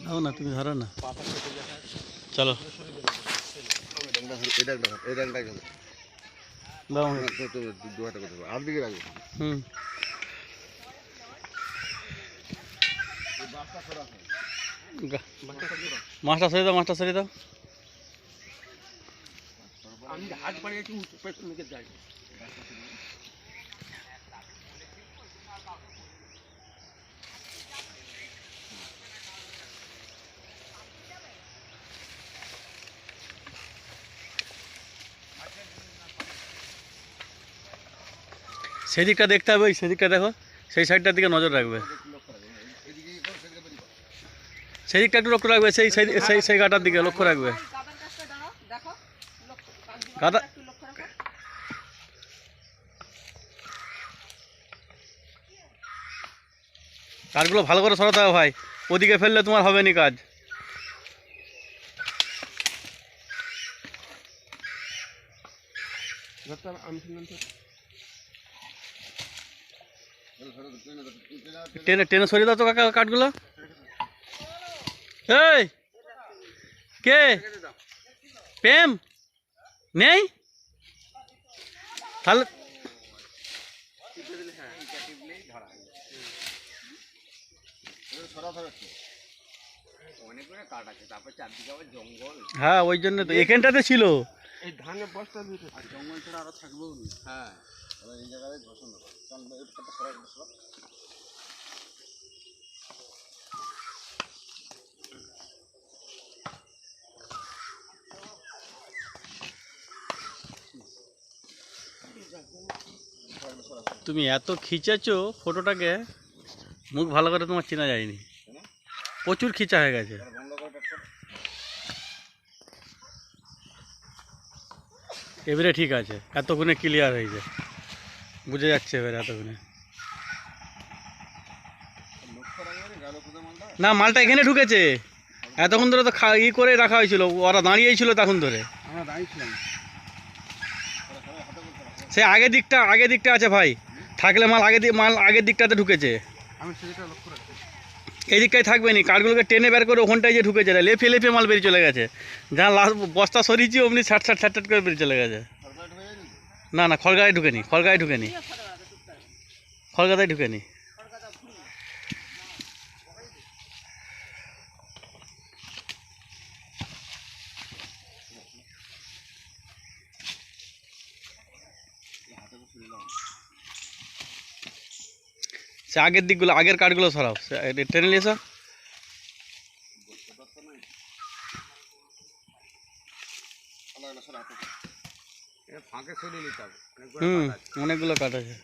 নাও না তুমি ধরো না চলো এটা একটা এই ডালটা গেল দাও আমাকে। দু হাতে করতে আর দিকে রাখব হুম গা- মাছটা সরিয়ে দাও মাছটা সরিয়ে দাও আমি হাত বাড়িয়েছি পেছন দিকে যাই সেদিকটা দেখতে হবে ওই সেদিকটা দেখো, সেই সাইডটার দিকে নজর রাখবে। সেদিকটা একটু লক্ষ্য রাখবে, সেই সেই সেই গাটার দিকে লক্ষ্য রাখবে। গাদা- কাঠগুলো ভালো করে সরাতে হবে ভাই, ওদিকে ফেললে তোমার হবে নি কাজ আমি টেনে টেনে সরিয়ে দাও তো কাকা কাঠগুলো। এই! কে? প্রেম? নেই? তাহলে হ্যাঁ ওই জন্য তো এখানটাতে ছিল। এই ধানের বস্তা দিতে আর জঙ্গল ছাড়া আরও থাকবেও হ্যাঁ। এই জায়গায় সরা। তুমি এত খিচেছো ফটোটাকে মুখ ভালো করে তোমার চেনা যায়নি। প্রচুর খিচা হয়ে গেছে বন্ধ করে টাট কর। এবারে ঠিক আছে এতক্ষণে ক্লিয়ার হয়েছে বুঝে যাচ্ছে এবারে এতক্ষণে। না মালটা এখানে ঢুকেছে। এতক্ষণ ধরে তো ই করে রাখা হয়েছিল ওরা দাঁড়িয়েই ছিল তখন ধরে। সে আগের দিকটা আগের দিকটা আছে ভাই। থাকলে মাল আগে দিক মাল আগের দিকটাতে ঢুকেছে। আমি সেটা লক্ষ্য রাখছি এই দিকটায় থাকবে নি কাঠগুলোকে টেনে বের করে ওখানটায় যে ঢুকে যায় লেফে লেফে মাল বেরিয়ে চলে গেছে। যা লাস্ট বস্তা সরিয়েছি অমনি ছাট ছাট ছাট ছাট করে বেরিয়ে চলে গেছে। না না খড়গায় ঢুকেনি খড়গায় ঢুকেনি। খড়গাদায় ঢুকেনি। সে আগের দিকগুলো, আগের কাঠগুলো সরাও সে এ- টেনে নিয়ে এসো আলাদা আলাদা সরা হাতে এটা ফাঁকে সরিয়ে নিতে হবে অনেকগুলো হুম কাঠ আছে। অনেকগুলো কাঠ আছে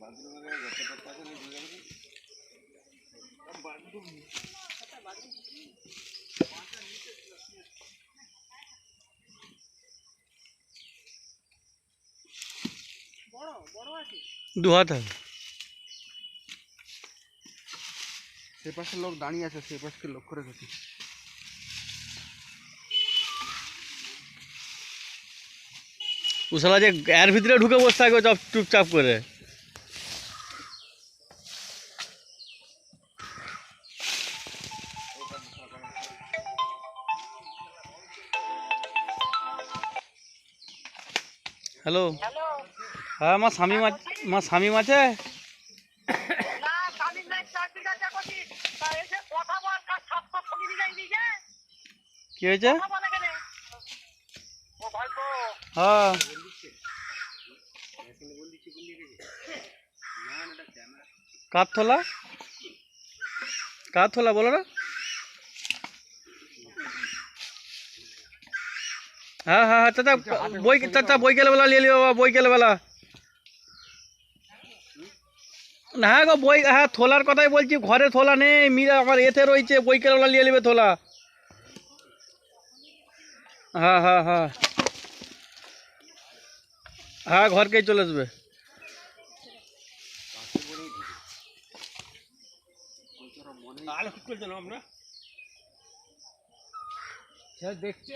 বাথরুমের যত টাকা আছে নিয়ে ঢুকে যাবে বড় বড় আছে দু হাত হবে সে পাশে লোক দাঁড়িয়ে আছে সে পাশকে লক্ষ্য রেখেছি উসালা যে এর ভিতরে ঢুকে বসে থাকবে চপ চুপচাপ করে। হ্যালো। হ্যাঁ আমার স্বামী মাছ আমার স্বামী মাছে কি? হয়েছে? হ্যাঁ। কার থলা? কার থলা? বলো না। হ্যাঁ হ্যাঁ হ্যাঁ চাচা বই চাচা বইকাল বেলা নিয়ে নিও বাবা বইকাল না গো বই হ্যাঁ থলার কথাই বলছি ঘরে থলা নেই মিরা আমার এতে রয়েছে বইকাল নিয়ে নেবে থলা। হ্যাঁ হ্যাঁ হ্যাঁ। হ্যাঁ ঘরকেই চলে আসবে। আলো আমরা। দেখছে।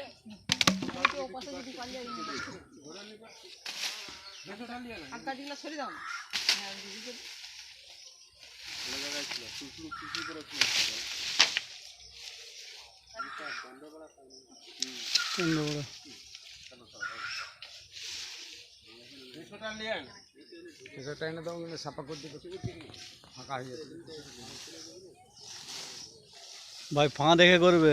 এনে দাও ভাই ফাঁ দেখে করবে।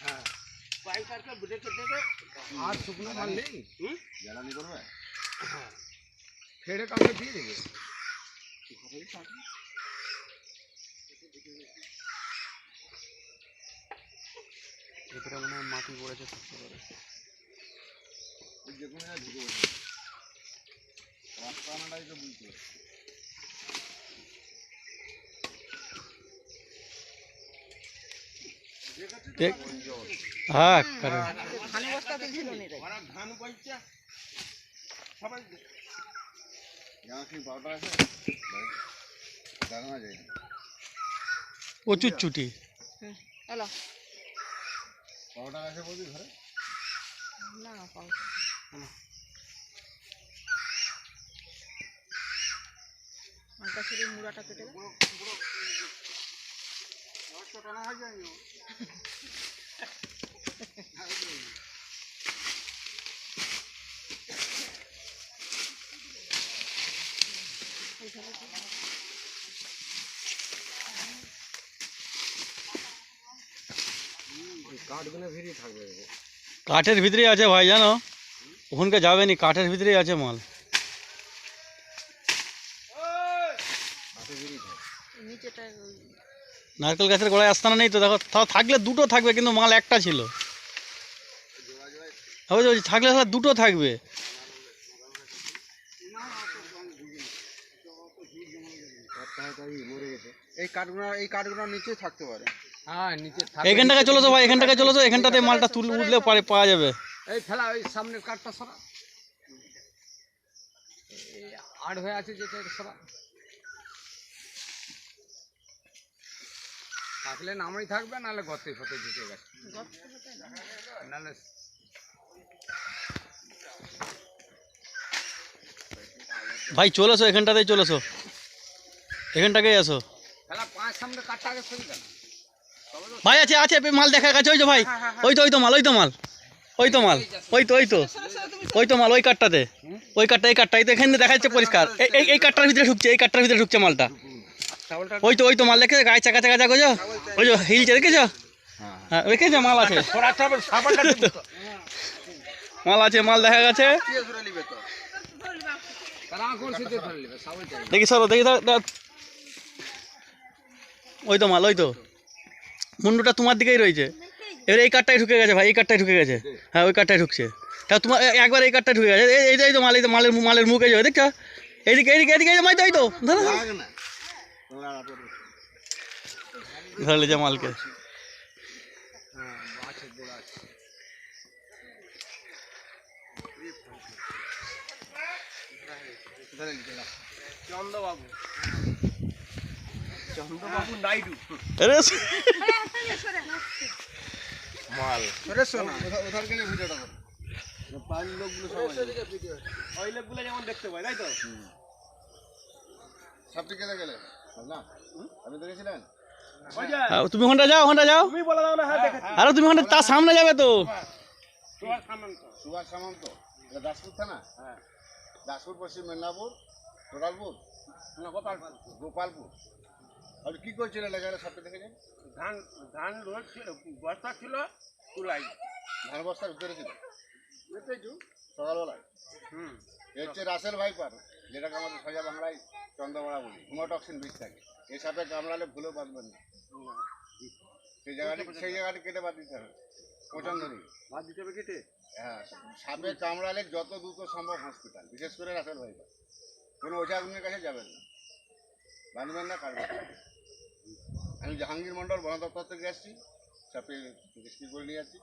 সরাতে বলছিল ওই হুম ঠিক আর শুকনো মাল নেই জ্বালানি করবে ফেড়ে কাউকে দিয়ে দেবে ভেতরে মনে হয় মাটি পড়েছে থাকতে পারে ওই যে কোনো জায়গায় ঢুকে বসে রাস্তা আনাটাই তো বুঝতে হবে। দেখ হ্যাঁ কারণ ওরা ধান বইছে সবাই জামা কি পাউডার আছে দাঁড়ানো যায় না প্রচুর কাঠের ভিতরে আছে ভাই জানো ওখানকে যাবেনি কাঠের ভিতরেই আছে মাল নিচেটা ওই নারকেল গাছের গোড়ায় আস্তানা নেই তো দেখো তাও থাকলে দুটো থাকবে কিন্তু মাল একটা ছিল। থাকলে দুটো থাকবে। মরে এই কাঠগুলো এই কাঠগুলো নিচে থাকতে পারে। হ্যাঁ নিচে এখানটাকে চলো তো ভাই এখানটাকে চলো তো এখানটাতে মালটা তুলে উঠলে পারে পাওয়া যাবে। এই ফেলা ওই সামনের কাঠটা সরা। এই আড় হয়ে আছে যেটা সরা। থাকলে নামই থাকবে নাহলে গর্তে ফতে ঢুকে গেছে। নাহলে ভাই এখানটাতেই এখানটাকেই আসো। সামনে কাঠটা আগে সরি দেন ভাই আছে আছে মাল দেখা গেছে ওই তো ভাই ওই তো ওই তো মাল ওই তো মাল ওই তো মাল ওই তো ওই তো ওই তো মাল ওই কাঠটাতে ওই কাঠটা এই কাঠটা এই তো এখানে দেখা যাচ্ছে পরিষ্কার এই- এই কাঠটার ভিতরে ঢুকছে এই কাঠটার ভিতরে ঢুকছে মালটা। ওই তো ওই তো মাল দেখে গায়ে চাকা চাকা চাকা ওই যে হিলছে দেখেছ হ্যাঁ। রেখেছো? মাল আছে। মাল আছে মাল দেখা গেছে। দেখি সরো দেখি। ওই তো মাল ওই তো। মুন্ডুটা তোমার দিকেই রয়েছে। এবার এই কাঠটাই ঢুকে গেছে ভাই এই কাঠটাই ঢুকে গেছে। হ্যাঁ ওই কাঠটাই ঢুকছে। তা তোমার একবার এই কাঠটা ঢুকে গেছে। এই- তো মাল এই তো মালের মালের মুখ এই যে দেখছ? এইদিকে এইদিকে এইদিকে এই যে মাই তো এই তো। ধরো ধরলে যে মালকে। হ্যাঁ আছে গোড়া আছে চন্দ্রবাবু চন্দ্রবাবু নাইডু মাল লোকগুলো সবাই ওই লোকগুলো যেমন দেখতে পাই তাই তো? সবটি গেলে গেলে? দেখেছিলেন আহ, তুমি ওখানটা যাও ওখানটা যাও। তুমি বলে দাও না হ্যাঁ আরে তুমি ওখানটা তার সামনে যাবে তো। সুভাষ সামন্ত। সুভাষ সামন্ত। এটা দাসপুর থানা? হ্যাঁ। দাসপুর পশ্চিম মেদিনীপুর টোটালপুর না গোপালপুর। গোপালপুর। আপনি কি করছিলেন এখানে? সাপটা দেখেছেন ধান ধান রোদ ছিল বস্তা ছিল তুলাই ধান বস্তার ভিতরে ছিল। সকালবেলায়। হুম। হচ্ছে রাসেল ভাইপার। যেটাকে আমাদের সোজা বাংলায় চন্দ্রবড়া বলি হিমোটক্সিন বিষ থাকে। এই সাপে কামড়ালে ভুলেও বাঁচবেন না। সেই জায়গাটি সেই জায়গাটি কেটে বাদ দিতে হবে। নেই ভাত দিতে হবে কেটে? হ্যাঁ সাপে কামড়ালে যত দ্রুত সম্ভব হসপিটাল বিশেষ করে রাসেল ভাইপার কোনো ওঝাগুনের কাছে যাবেন না। বাঁধবেন না কাটবেন আমি জাহাঙ্গীর মন্ডল বন দপ্তর থেকে আসছি। সাপে রেস্কিউ করে নিয়ে যাচ্ছি।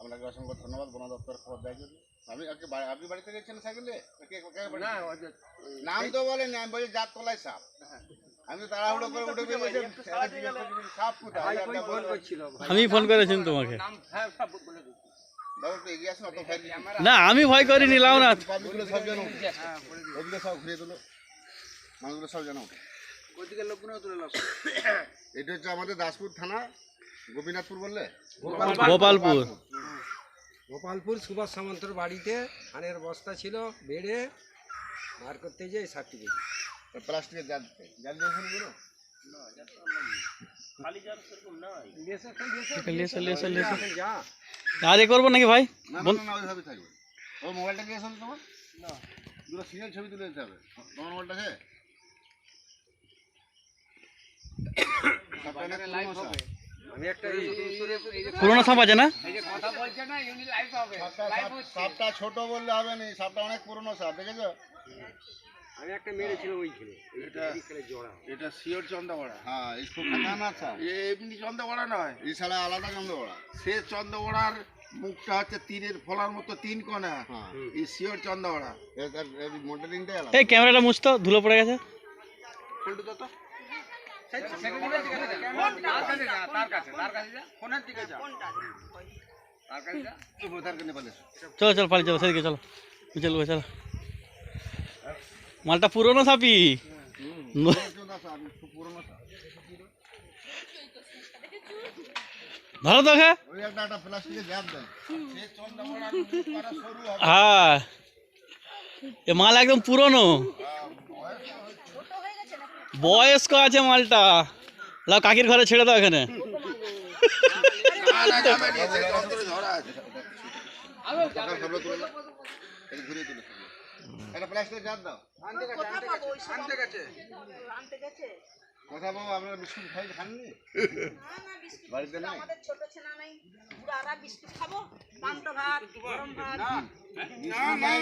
আপনাকে অসংখ্য ধন্যবাদ। বন দপ্তর খবর দেওয়ার জন্য। আপনি বাড়িতে গেছেন সাইকেলে যে নাম তো বলেন আমি জাত তলায় সাপ। আমি তাড়াহুড়ো করে উঠে সাপ কোথায়? আমি ফোন করেছি তোমাকে। হ্যাঁ না আমি ভয় করে নিলাম না। সব যেন হ্যাঁ সব দিল মানুষগুলো সব তুলে লোক এটা হচ্ছে আমাদের দাসপুর থানা গোপীনাথপুর বললে? গোপালপুর। গোপালপুর সুভাষ সামন্তর বাড়িতে ধানের বস্তা ছিল বেড়ে বার করতে যেয়ে গেছি প্লাস্টিকের জাল জাল দিয়েছেনগুলো লেসে লেসে লেসে যা করব নাকি ভাই? ও মোবাইলটা কি আসলে তোমার। না। দুটো ছবি তুলে দিতে হবে। তোমার মোবাইলটা আছে সাপটা অনেক পুরোনো সাপ আছে না? সাপটা ছোট বললে হবে না সাপটা অনেক পুরোনো সাপ দেখেছ? হ্যাঁ, এমনি নয়। এছাড়া আলাদা সে মুখটা হচ্ছে তীরের মতো তিন হ্যাঁ। এই শিওর এই ক্যামেরাটা মুছতো ধুলো পড়ে গেছে। চলো চলো পালিয়ে যাব সেদিকে চলো চলো চলো মালটা পুরোনো সাপি ন- খুব পুরনো সাপ ধরো তো খা ওই একটা একটা প্লাস্টিকের জ্যাপ দেন হ্যাঁ এ মাল একদম পুরনো বয়স্ক আছে মালটা। লাও কাকির ঘরে ছেড়ে দাও এখানে। ঘুরিয়ে কথা বাবু আমরা বিস্কুট খাই খাননি না না বিস্কুট বাড়িতে নাই আমাদের ছোট ছেনা নাই বুড়ারা বিস্কুট খাব পান্তা ভাত গরম ভাত না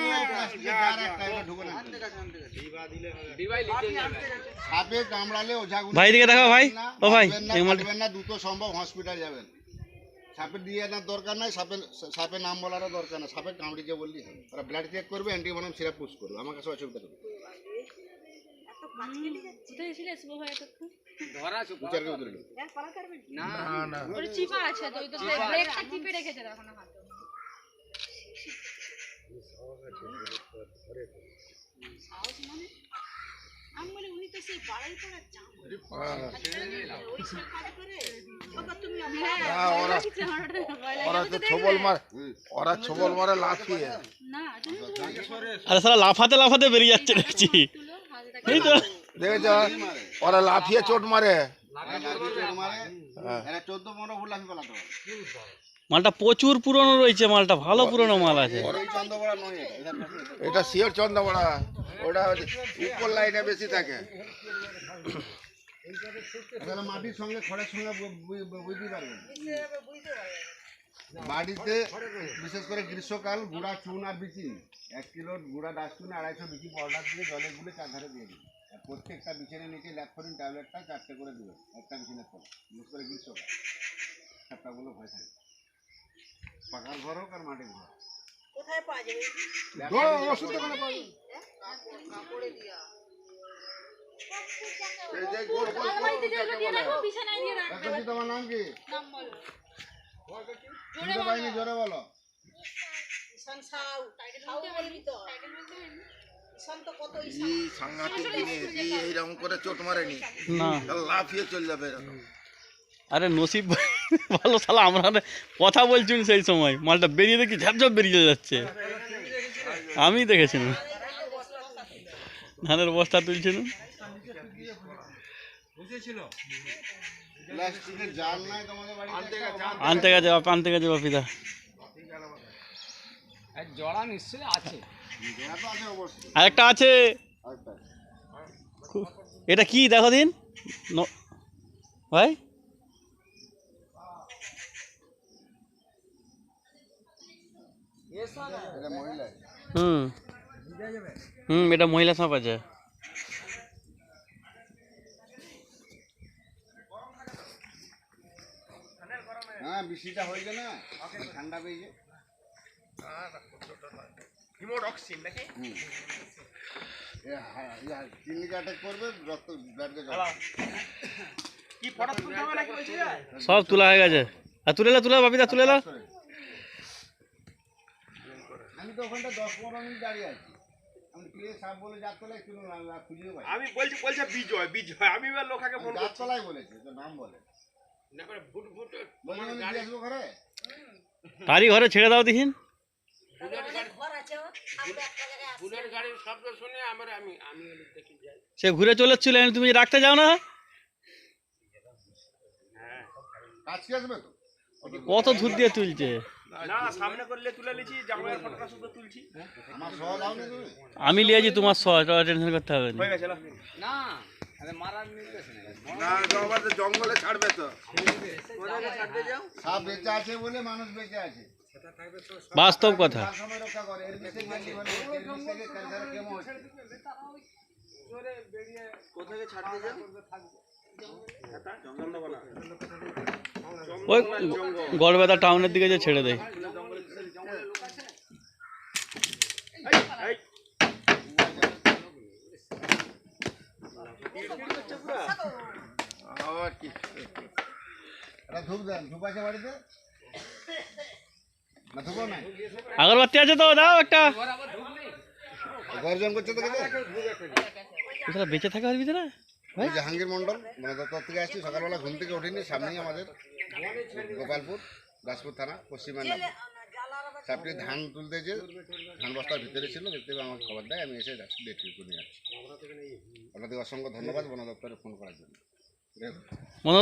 যাবে সাপে কামড়ালে ওঝাগুলো ভাই দিকে দেখো ভাই ও ভাই না, না দ্রুত সম্ভব হসপিটাল যাবেন সাপে দিয়ে আনার দরকার নাই সাপের সাপের নাম বলারও দরকার নাই সাপে কামড়িছে বললেই হবে ওরা ব্লাড চেক করবে অ্যান্টিবায়োটিক সিরাপ পুশ করবে আমার কাছে অসুবিধা নেই ধরা বিচার করে ধরে নেবে। না না। ওর চিপা আছে তো তো ব্রেকটা চিপে রেখেছে দেখো না হাতে। আমি বলি উনি তো সেই বাড়াই করার চান ওই সব কাজ করে বাবা তুমি হ্যাঁ ওরা তো ছবল মার ওরা ছবল মারে লাফিয়ে। না আরে সারা লাফাতে লাফাতে বেরিয়ে যাচ্ছে দেখছি। দেখেছ? ওরা লাফিয়ে চোট মারে। পারে মালটা প্রচুর পুরনো রয়েছে মালটা ভালো পুরনো মাল আছে। এটা শিওর চন্দ্রবড়া। ওটা উপর লাইনে বেশি থাকে। মাটির সঙ্গে খড়ের সঙ্গে বুঝতে পারবেন। বাড়িতে বিশেষ করে গ্রীষ্মকাল গুঁড়া চুন আর বিচি এক কিলো গুঁড়া ডাস্টবিনে আড়াইশো বিচি পাউডার দিয়ে জলে গুলে চারধারে দিয়ে দিন। আর প্রত্যেকটা বিছানের নিচে ল্যাপথরিন ট্যাবলেটটা চারটে করে দিবেন একটা বিছানের তলে বিশেষ করে গ্রীষ্মকাল। সাপটাগুলো ভয় থাকে। পাকার ঘর হোক আর মাটির ঘর কোথায় পাওয়া যাবে? ওষুধ দোকানে পাওয়া কাপড়ে দিয়া তোমার নাম কি? নাম বলো। শুনতে পাইনি জোরে বলো। ঈশান সাউ সাউ বলবি তো? ঈশান তো কত ঈশান? সাংঘাতিক জিনিস এই এইরকম করে চোট মারেনি না। লাফিয়ে চলে যাবে এরকম। আরে নসিব ভালো সালা আমরা কথা বলছি সেই সময়। মালটা বেরিয়ে দেখি ঝাপঝাপ বেরিয়ে যাচ্ছে। আমি দেখেছি না। ধানের বস্তা বুঝেছিল আনতে গেছে বাপ আনতে গেছে বাপিদা জড়া নিশ্চয়ই আছে। জোড়া তো আছে অবশ্যই। আরেকটা আছে। এটা কি? দেখো দিন। ন- ভাই। হুম। হুম এটা মহিলা সাপ আছে হ্যাঁ বৃষ্টিটা হয়েছে না ঠান্ডা পেয়েছে। ইয়া, জল সব তোলা হয়ে গেছে। আর তুলে লো তুলে বাপিদা তুলে লো। আমি তো ওখানটা দশ পনেরো মিনিট দাঁড়িয়ে আছি। আমি বলছি বলছে বিজয় বিজয়। আমি এবার লোকাকে ফোন করছি। যাত্তলায় বলেছে তো নাম বলে। তারই ঘরে ছেড়ে দাও দেখিন বুলেট গাড়ির শব্দ শুনে আমার আমি আমি দেখি যাই। সে ঘুরে চলে ছিল তুমি রাখতে যাও না। তো? কত ধূর দিয়ে তুলছে? না সামনে করলে তুলে লিছি জামাইয়ের ফটোটা শুধু তুলছি। আমার সহ দাও নি তুমি? আমি লিয়েছি তোমার সহ টেনশন করতে হবে না। জঙ্গলে ছাড়বে তো। সাপ বেঁচে আছে বলে মানুষ বেঁচে আছে। বাস্তব কথা। ওই গড়বেতা টাউনের দিকে যে ছেড়ে দেয় এই আবার কি? ধূপ দেন ধূপ আছে বাড়িতে। না আগরবাতি আছে তো দাও একটা। গর্জন করছে তো কেটে বেঁচে থাকা পারবি না? জাহাঙ্গীর মন্ডল মানে দপ্তর থেকে আসছি সকালবেলা ঘুম থেকে উঠিনি সামনেই আমাদের গোপালপুর দাসপুর থানা পশ্চিম মেদিনীপুর। সাপটি ধান তুলতে যে ধান বস্তার ভিতরে ছিল দেখতে আমাকে খবর দেয় আমি এসে ডেট করে নিয়ে যাচ্ছি। আপনাদের অসংখ্য ধন্যবাদ বন দপ্তরে ফোন করার জন্য। মনে